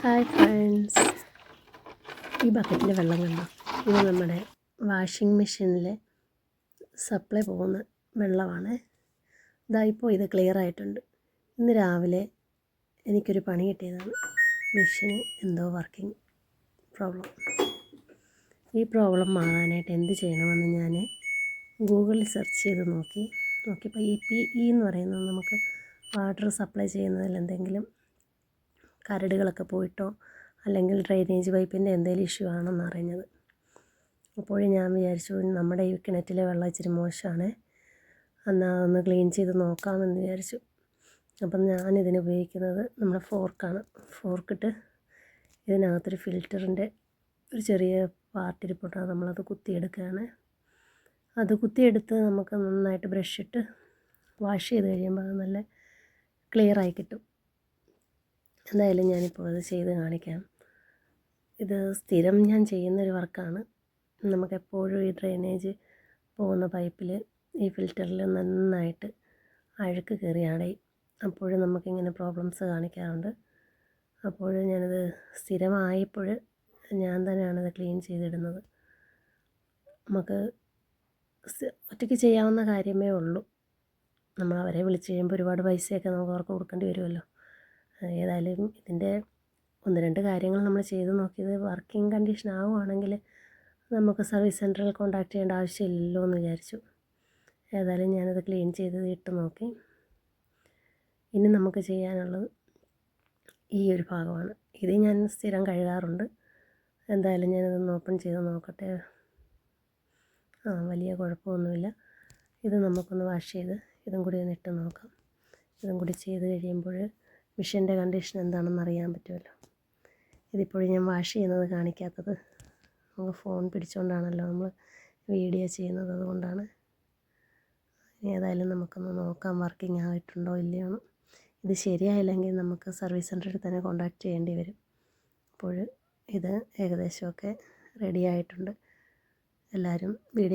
Hi friends ഈ ബക്കറ്റിൽ വെള്ളം കണ്ടോ? ഇത് നമ്മുടെ വാഷിംഗ് മെഷീനിൽ സപ്ലൈ പോകുന്ന വെള്ളമാണ്. ഇതാ ഇപ്പോൾ ഇത് ക്ലിയർ ആയിട്ടുണ്ട്. ഇന്ന് രാവിലെ എനിക്കൊരു പണി കിട്ടിയതാണ്. മെഷീന് എന്തോ വർക്കിംഗ് പ്രോബ്ലം ഈ പ്രോബ്ലം മാറാനായിട്ട് എന്ത് ചെയ്യണമെന്ന് ഞാൻ ഗൂഗിളിൽ സെർച്ച് ചെയ്ത് നോക്കി. നോക്കിയപ്പോൾ ഈ പി ഇ എന്ന് പറയുന്നത് നമുക്ക് വാട്ടർ സപ്ലൈ ചെയ്യുന്നതിൽ എന്തെങ്കിലും കരടുകളൊക്കെ പോയിട്ടോ അല്ലെങ്കിൽ ഡ്രെയിനേജ് പൈപ്പിന്റെ എന്തെങ്കിലും ഇഷ്യൂ ആണെന്ന് അറിഞ്ഞത്. അപ്പോഴും ഞാൻ വിചാരിച്ചു നമ്മുടെ ഈ കിണറ്റിലെ വെള്ളം ഇച്ചിരി മോശമാണ് എന്നാൽ അതൊന്ന് ക്ലീൻ ചെയ്ത് നോക്കാമെന്ന് വിചാരിച്ചു. അപ്പം ഞാനിതിന് ഉപയോഗിക്കുന്നത് നമ്മുടെ ഫോർക്കാണ്. ഫോർക്കിട്ട് ഇതിനകത്തൊരു ഫിൽറ്ററിന്റെ ഒരു ചെറിയ പാർട്ട് ഇരിപ്പുണ്ട് നമ്മളത് കുത്തിയെടുക്കുകയാണ്. അത് കുത്തിയെടുത്ത് നമുക്ക് നന്നായിട്ട് ബ്രഷ് ഇട്ട് വാഷ് ചെയ്ത് കഴിയുമ്പോൾ അത് നല്ല ക്ലിയറായി കിട്ടും. എന്തായാലും ഞാനിപ്പോൾ അത് ചെയ്ത് കാണിക്കാം. ഇത് സ്ഥിരം ഞാൻ ചെയ്യുന്നൊരു വർക്കാണ്. നമുക്കെപ്പോഴും ഈ ഡ്രെയിനേജ് പോകുന്ന പൈപ്പിൽ ഈ ഫിൽറ്ററിൽ നന്നായിട്ട് അഴുക്ക് കയറി അടയും അപ്പോഴും നമുക്കിങ്ങനെ പ്രോബ്ലംസ് കാണിക്കാറുണ്ട്. അപ്പോൾ ഞാനത് സ്ഥിരമായപ്പോൾ ഞാൻ തന്നെയാണത് ക്ലീൻ ചെയ്തിടുന്നത്. നമുക്ക് ഒറ്റയ്ക്ക് ചെയ്യാവുന്ന കാര്യമേ ഉള്ളൂ. നമ്മൾ അവരെ വിളിച്ച് കഴിയുമ്പോൾ ഒരുപാട് പൈസയൊക്കെ നമുക്ക് അവർക്ക് കൊടുക്കേണ്ടി വരുമല്ലോ. ഏതായാലും ഇതിന്റെ ഒന്ന് രണ്ട് കാര്യങ്ങൾ നമ്മൾ ചെയ്ത് നോക്കിയത് വർക്കിംഗ് കണ്ടീഷൻ ആവുകയാണെങ്കിൽ നമുക്ക് സർവീസ് സെന്ററിൽ കോൺടാക്ട് ചെയ്യേണ്ട ആവശ്യമില്ലല്ലോ എന്ന് വിചാരിച്ചു. ഏതായാലും ഞാനത് ക്ലീൻ ചെയ്ത് ഇട്ട് നോക്കി. ഇനി നമുക്ക് ചെയ്യാനുള്ളത് ഈ ഒരു ഭാഗമാണ്. ഇത് ഞാൻ സ്ഥിരം കഴുകാറുണ്ട്. എന്തായാലും ഞാനതൊന്ന് ഓപ്പൺ ചെയ്ത് നോക്കട്ടെ. ആ വലിയ കുഴപ്പമൊന്നുമില്ല. ഇത് നമുക്കൊന്ന് വാഷ് ചെയ്ത് ഇതും കൂടി ഒന്ന് ഇട്ട് നോക്കാം. ഇതും കൂടി ചെയ്ത് കഴിയുമ്പോൾ മെഷീന്റെ കണ്ടീഷൻ എന്താണെന്ന് അറിയാൻ പറ്റുമല്ലോ. ഇതിപ്പോഴും ഞാൻ വാഷ് ചെയ്യുന്നത് കാണിക്കാത്തത്. നമുക്ക് ഫോൺ പിടിച്ചുകൊണ്ടാണല്ലോ നമ്മൾ വീഡിയോ ചെയ്യുന്നത് അതുകൊണ്ടാണ്. ഏതായാലും നമുക്കൊന്ന് നോക്കാം വർക്കിംഗ് ആയിട്ടുണ്ടോ ഇല്ലയോ ഇത് ശരിയായില്ലെങ്കിൽ നമുക്ക് സർവീസ് സെന്ററിൽ തന്നെ കോൺടാക്റ്റ് ചെയ്യേണ്ടി വരും. അപ്പോൾ ഇത് ഏകദേശമൊക്കെ റെഡി ആയിട്ടുണ്ട്. എല്ലാവരും വീഡിയോ